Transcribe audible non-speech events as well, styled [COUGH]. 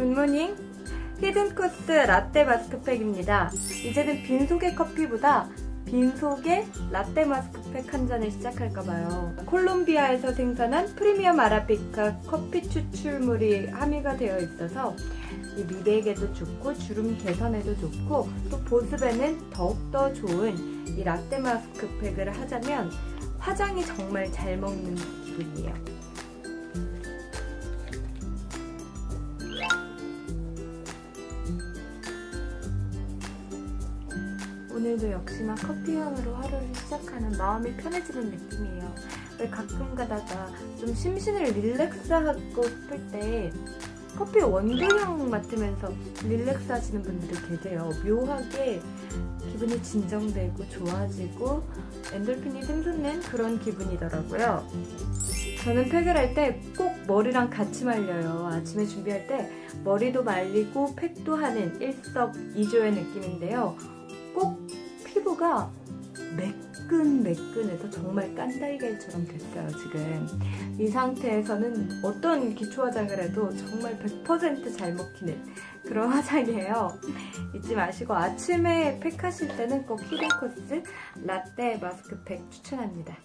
굿모닝 히든코스 라떼 마스크팩입니다. 이제는 빈속의 커피보다 빈속의 라떼 마스크팩 한 잔을 시작할까봐요. 콜롬비아에서 생산한 프리미엄 아라비카 커피 추출물이 함유가 되어 있어서 이 미백에도 좋고 주름 개선에도 좋고 또 보습에는 더욱더 좋은 이 라떼 마스크팩을 하자면 화장이 정말 잘 먹는 기분이에요. 오늘도 역시나 커피 향으로 하루를 시작하는 마음이 편해지는 느낌이에요. 왜 가끔 가다가 좀 심신을 릴렉스하고 싶을 때 커피 원두향 맡으면서 릴렉스 하시는 분들이 계세요. 묘하게 기분이 진정되고 좋아지고 엔돌핀이 샘솟는 그런 기분이더라고요. 저는 팩을 할 때 꼭 머리랑 같이 말려요. 아침에 준비할 때 머리도 말리고 팩도 하는 일석이조의 느낌인데요. 꼭 피부가 매끈매끈해서 정말 깐달걀처럼 됐어요, 지금. 이 상태에서는 어떤 기초 화장을 해도 정말 100%잘 먹히는 그런 [LAUGHS] 화장이에요. 잊지 마시고 아침에 팩 하실 때는 꼭 히든코스 라떼 마스크팩 추천합니다.